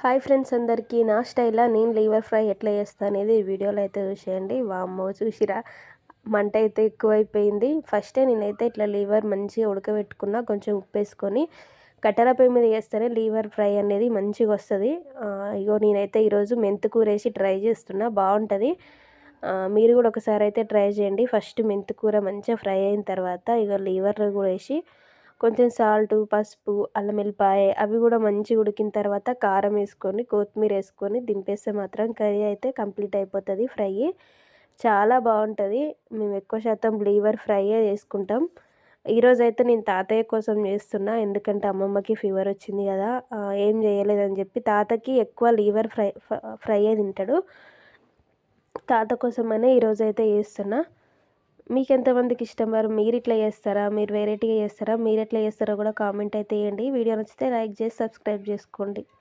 Hi friends అందరికీ. నా స్టైల్లో నేను లీవర్ ఫ్రై ఎట్లా చేస్తా అనేది వీడియోలో అయితే చూసేయండి. వామ్మో చూసిరా? మంట అయితే ఎక్కువైపోయింది. ఫస్టే నేనైతే ఇట్లా లీవర్ మంచిగా ఉడకబెట్టుకున్న కొంచెం ఉప్పు వేసుకొని కట్టెల పొయ్యి మీద చేస్తేనే లీవర్ ఫ్రై అనేది మంచిగా వస్తుంది. ఇగో నేనైతే ఈరోజు మెంతుకూర వేసి ట్రై చేస్తున్నా. బాగుంటుంది. మీరు కూడా ఒకసారి అయితే ట్రై చేయండి. ఫస్ట్ మెంతుకూర మంచిగా ఫ్రై అయిన తర్వాత ఇక లీవర్ కూడా వేసి కొంచెం సాల్ట్ పసుపు అల్లం వెల్లిపాయ అవి కూడా మంచిగా ఉడికిన తర్వాత కారం వేసుకొని కొత్తిమీర వేసుకొని దింపేస్తే మాత్రం కర్రీ అయితే కంప్లీట్ అయిపోతుంది ఫ్రై. చాలా బాగుంటుంది. మేము ఎక్కువ శాతం లీవర్ ఫ్రైయే చేసుకుంటాం. ఈరోజు అయితే నేను తాతయ్య కోసం చేస్తున్నా ఎందుకంటే అమ్మమ్మకి ఫీవర్ వచ్చింది కదా ఏం చేయలేదని చెప్పి తాతకి ఎక్కువ లీవర్ ఫ్రై ఫ్రైయే తింటాడు. తాత కోసమనే ఈరోజు అయితే చేస్తున్నా. మీకు ఎంతమందికి ఇష్టం? మరి మీరు ఇట్లా చేస్తారా? మీరు వెరైటీగా చేస్తారా? మీరు ఎట్లా చేస్తారో కూడా కామెంట్ అయితే వేయండి వీడియో నచ్చితే లైక్ చేసి సబ్స్క్రైబ్ చేసుకోండి.